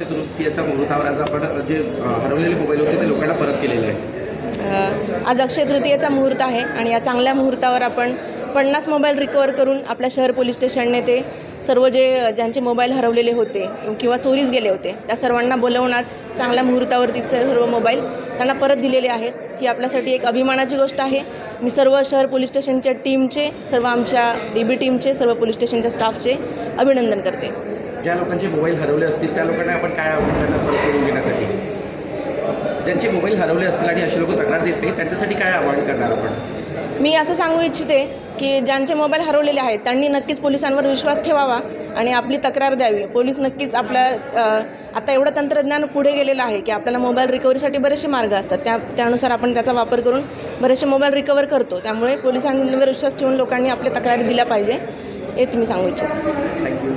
तृतीयाच्या मुहूर्तावर आज आपण जे हरवलेले मोबाईल होते ते लोकांना परत केलेले आहे आज अक्षय तृतीयेचा मुहूर्त आहे आणि या चांगल्या मुहूर्तावर आपण पन्नास मोबाईल रिकवर करून आपल्या शहर पोलीस स्टेशनने ते सर्व जे ज्यांचे मोबाईल हरवलेले होते किंवा चोरीस गेले होते त्या सर्वांना बोलवून आज चांगल्या मुहूर्तावरती ते सर्व मोबाईल त्यांना परत दिलेले आहेत. ही आपल्यासाठी एक अभिमानाची गोष्ट आहे. मी सर्व शहर पोलीस स्टेशनच्या टीमचे सर्व आमच्या डी बी टीमचे सर्व पोलीस स्टेशनच्या स्टाफचे अभिनंदन करते. ज्या लोकांचे मोबाईल हरवले असतील त्या लोकांना आपण काय परत करून घेण्यासाठी? ज्यांचे मोबाईल हरवले असतील आणि असे लोक तक्रार देत नाही त्यांच्यासाठी काय आवाहन करणार आपण? मी असं सांगू इच्छिते की ज्यांचे मोबाईल हरवलेले आहेत त्यांनी नक्कीच पोलिसांवर विश्वास ठेवावा आणि आपली तक्रार द्यावी. पोलीस नक्कीच आपल्या आता एवढं तंत्रज्ञान पुढे गेलेलं आहे की आपल्याला मोबाईल रिकव्हरीसाठी बरेचसे मार्ग असतात. त्या त्यानुसार आपण त्याचा वापर करून बरेचसे मोबाईल रिकवर करतो. त्यामुळे पोलिसांवर विश्वास ठेवून लोकांनी आपल्या तक्रारी दिल्या पाहिजे हेच मी सांगू इच्छिते. थँक्यू.